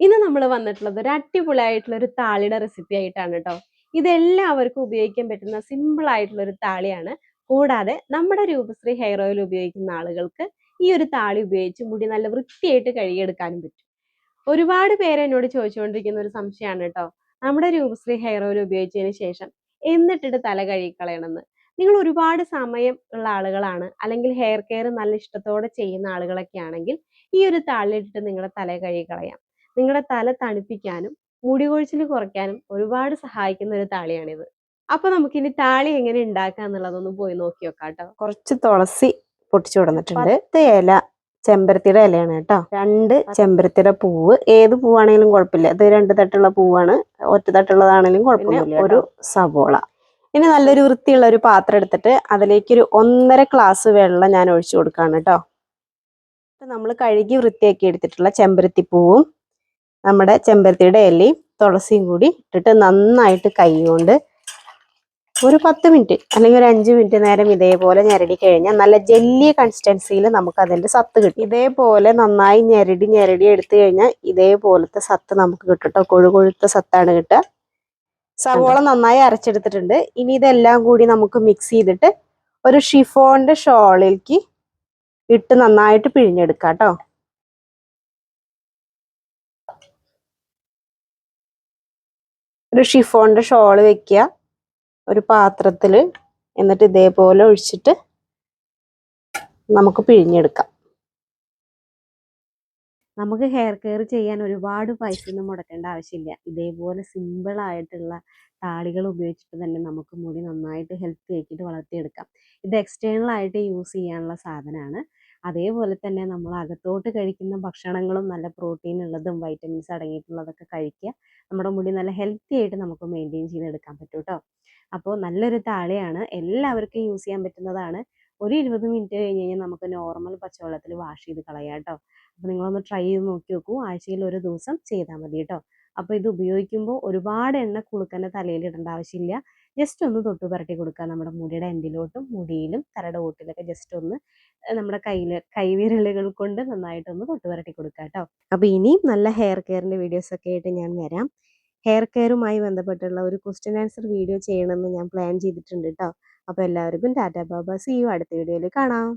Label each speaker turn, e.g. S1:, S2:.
S1: ഇന്ന് നമ്മൾ വന്നിട്ടുള്ളത് ഒരു അടിപൊളിയായിട്ടുള്ള ഒരു താളിയുടെ റെസിപ്പി ആയിട്ടാണ് കേട്ടോ ഇതെല്ലാവർക്കും ഉപയോഗിക്കാൻ പറ്റുന്ന സിമ്പിൾ ആയിട്ടുള്ള ഒരു താളിയാണ്. കൂടാതെ നമ്മുടെ രൂപശ്രീ ഹെയർ ഓയിൽ ഉപയോഗിക്കുന്ന ആളുകൾക്ക് ഈ ഒരു താളി ഉപയോഗിച്ച് മുടി നല്ല വൃത്തിയായിട്ട് കഴുകിയെടുക്കാനും പറ്റും. ഒരുപാട് പേര് എന്നോട് ചോദിച്ചുകൊണ്ടിരിക്കുന്ന ഒരു സംശയമാണ് കേട്ടോ നമ്മുടെ രൂപശ്രീ ഹെയർ ഓയിൽ ഉപയോഗിച്ചതിന് ശേഷം എന്നിട്ടിട്ട് തല കഴുകിക്കളയണമെന്ന്. നിങ്ങൾ ഒരുപാട് സമയം ഉള്ള ആളുകളാണ് അല്ലെങ്കിൽ ഹെയർ കെയർ നല്ല ഇഷ്ടത്തോടെ ചെയ്യുന്ന ആളുകളൊക്കെ ആണെങ്കിൽ ഈ ഒരു താളിയിട്ടിട്ട് നിങ്ങളുടെ തല കഴുകിക്കളയാം. നിങ്ങളുടെ തല തണുപ്പിക്കാനും മുടി കൊഴിച്ചിൽ കുറയ്ക്കാനും ഒരുപാട് സഹായിക്കുന്ന ഒരു താളിയാണിത്. അപ്പൊ നമുക്കിനി താളി എങ്ങനെ ഉണ്ടാക്കുക എന്നുള്ളതൊന്ന് പോയി നോക്കി നോക്കാം കേട്ടോ
S2: കുറച്ച് തുളസി പൊട്ടിച്ചു കൊടുത്തിട്ടുണ്ട്. പത്ത് ഇല ചെമ്പരത്തിയുടെ ഇലയാണ് കേട്ടോ. രണ്ട് ചെമ്പരത്തിയുടെ പൂവ്. ഏത് പൂവാണെങ്കിലും കുഴപ്പമില്ല. ഇത് രണ്ട് തട്ടുള്ള പൂവാണ്. ഒറ്റ തട്ടുള്ളതാണെങ്കിലും കുഴപ്പമില്ല ഒരു സവോള. ഇനി നല്ലൊരു വൃത്തിയുള്ള ഒരു പാത്രം എടുത്തിട്ട് അതിലേക്ക് ഒരു ഒന്നര ഗ്ലാസ് വെള്ളം ഞാൻ ഒഴിച്ചു കൊടുക്കാണ് കേട്ടോ. നമ്മൾ കഴുകി വൃത്തിയാക്കി എടുത്തിട്ടുള്ള ചെമ്പരത്തി പൂവും നമ്മുടെ ചെമ്പരത്തിയുടെ ഇലയും തുളസിയും കൂടി ഇട്ടിട്ട് നന്നായിട്ട് കൈ കൊണ്ട് ഒരു പത്ത് മിനിറ്റ് അല്ലെങ്കിൽ ഒരു അഞ്ച് മിനിറ്റ് നേരം ഇതേപോലെ ഞെരടി കഴിഞ്ഞാൽ നല്ല ജെല്ലി കൺസിസ്റ്റൻസിയിൽ നമുക്ക് അതിന്റെ സത്ത് കിട്ടും. ഇതേപോലെ നന്നായി ഞെരടി ഞെരടി എടുത്തു കഴിഞ്ഞാൽ ഇതേപോലത്തെ സത്ത് നമുക്ക് കിട്ടും കേട്ടോ. കൊഴു കൊഴുത്ത സത്താണ് കിട്ടുക. സവോള നന്നായി അരച്ചെടുത്തിട്ടുണ്ട്. ഇനി ഇതെല്ലാം കൂടി നമുക്ക് മിക്സ് ചെയ്തിട്ട് ഒരു ഷിഫോണിന്റെ ഷോളിലേക്ക് ഇട്ട് നന്നായിട്ട് പിഴിഞ്ഞെടുക്കാം കേട്ടോ. ഒരു ഷിഫോണിന്റെ ഷോൾ വെക്കുക. ഒരു പാത്രത്തിൽ എന്നിട്ട് ഇതേപോലെ ഒഴിച്ചിട്ട് നമുക്ക് പിഴിഞ്ഞെടുക്കാം.
S1: നമുക്ക് ഹെയർ കെയർ ചെയ്യാൻ ഒരുപാട് പൈസ ഒന്നും മുടക്കേണ്ട ആവശ്യമില്ല. ഇതേപോലെ സിമ്പിൾ ആയിട്ടുള്ള താളികൾ ഉപയോഗിച്ചിട്ട് തന്നെ നമുക്ക് മുടി നന്നായിട്ട് ഹെൽത്തി ആക്കിയിട്ട് വളർത്തിയെടുക്കാം. ഇത് എക്സ്റ്റേണൽ ആയിട്ട് യൂസ് ചെയ്യാനുള്ള സാധനമാണ്. അതേപോലെ തന്നെ നമ്മൾ അകത്തോട്ട് കഴിക്കുന്ന ഭക്ഷണങ്ങളും നല്ല പ്രോട്ടീൻ ഉള്ളതും വൈറ്റമിൻസ് അടങ്ങിയിട്ടുള്ളതൊക്കെ കഴിക്കുക. നമ്മുടെ മുടി നല്ല ഹെൽത്തി ആയിട്ട് നമുക്ക് മെയിന്റെയിൻ ചെയ്തെടുക്കാൻ പറ്റും കേട്ടോ അപ്പോൾ നല്ലൊരു താളിയാണ്. എല്ലാവർക്കും യൂസ് ചെയ്യാൻ പറ്റുന്നതാണ്. ഒരു ഇരുപത് മിനിറ്റ് കഴിഞ്ഞ് കഴിഞ്ഞാൽ നമുക്ക് നോർമൽ പച്ചവെള്ളത്തിൽ വാഷ് ചെയ്ത് കളയാം കേട്ടോ. അപ്പോൾ നിങ്ങളൊന്ന് ട്രൈ ചെയ്ത് നോക്കി നോക്കൂ. ആഴ്ചയിൽ ഒരു ദിവസം ചെയ്താൽ മതി കേട്ടോ. അപ്പോൾ ഇത് ഉപയോഗിക്കുമ്പോൾ ഒരുപാട് എണ്ണ കുളുക്കന്റെ തലയിൽ ഇടേണ്ട ആവശ്യമില്ല. ജസ്റ്റ് ഒന്ന് തൊട്ട് പുരട്ടി കൊടുക്കുക നമ്മുടെ മുടിയുടെ എൻഡിലോട്ടും മുടിയിലും തലയുടെ ഓട്ടിലൊക്കെ ജസ്റ്റ് ഒന്ന് നമ്മുടെ കയ്യിൽ കൈവിരലുകൾ കൊണ്ട് നന്നായിട്ടൊന്ന് തൊട്ട് പുരട്ടി കൊടുക്കുക കേട്ടോ. അപ്പോൾ ഇനിയും നല്ല ഹെയർ കെയറിന്റെ വീഡിയോസൊക്കെ ആയിട്ട് ഞാൻ വരാം. ഹെയർ കെയറുമായി ബന്ധപ്പെട്ടുള്ള ഒരു ക്വസ്റ്റ്യൻ ആൻസർ വീഡിയോ ചെയ്യണമെന്ന് ഞാൻ പ്ലാൻ ചെയ്തിട്ടുണ്ട് കേട്ടോ. അപ്പോൾ എല്ലാവർക്കും ടാറ്റാ ബാബ. സി യു അടുത്ത വീഡിയോയിൽ കാണാം.